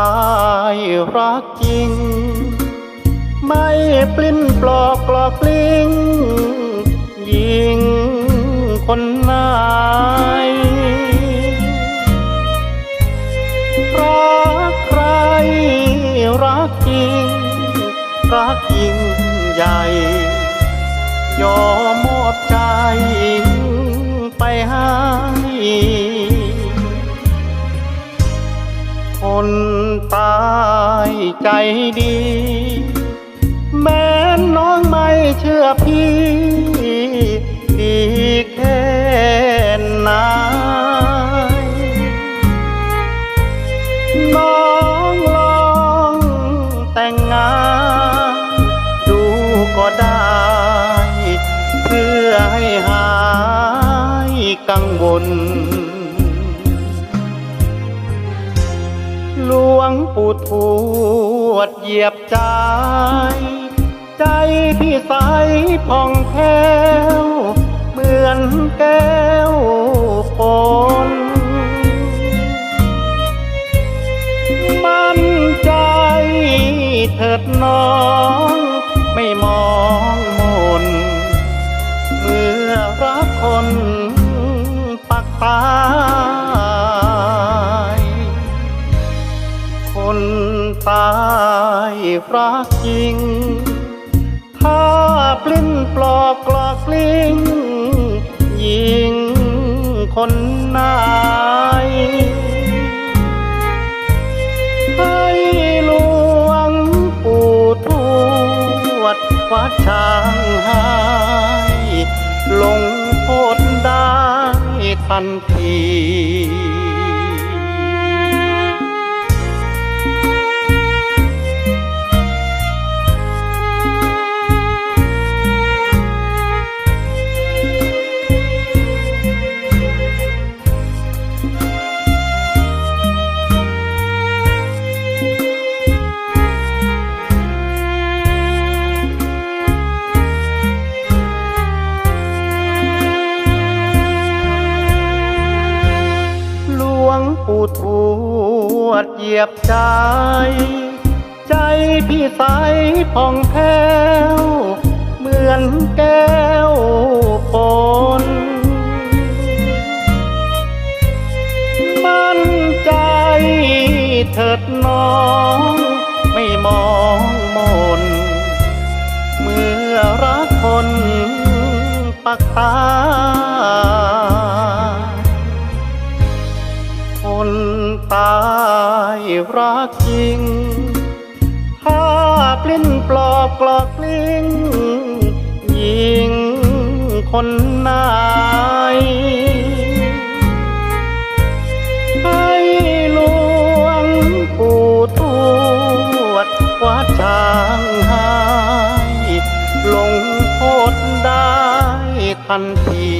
ายรักจริง ไม่ปลิ้นปลอกกลอกลิ้งยิงคนไหนรักใครรักจริง รักยิ่งใหญ่ ยอมมอบใจ ใจดี แม้น้องไม่เชื่อพี่ ดีแค่ไหนน้องลองแต่งงาน ดูก็ได้ เพื่อให้หายกังวล หลวงปู่ทวดเหยียบใจ ใจพี่ใสผ่องแผ้ว เหมือนแก้วปนมั่นใจเถิดน้อ รักจริง ถ้าปลิ้นปลอกกลอกลิ้งยิงคนไหนให้หลวงปู่ทวดวัดช้างให้ลงโทษได้ทันที วดเหยียบใจ ใจพี่ใสผ่องแผ้ว เหมือนแก้วฝนมั่นใจเถิดน้องไม่มองมน เมื่อรักคนปักตาายรักจริงถ้าปลิ้นปลอกกลอกกลิ้งยิงคนไหนให้หลวงปู่ทวดวัดช้างให้ลงโทษได้ทันที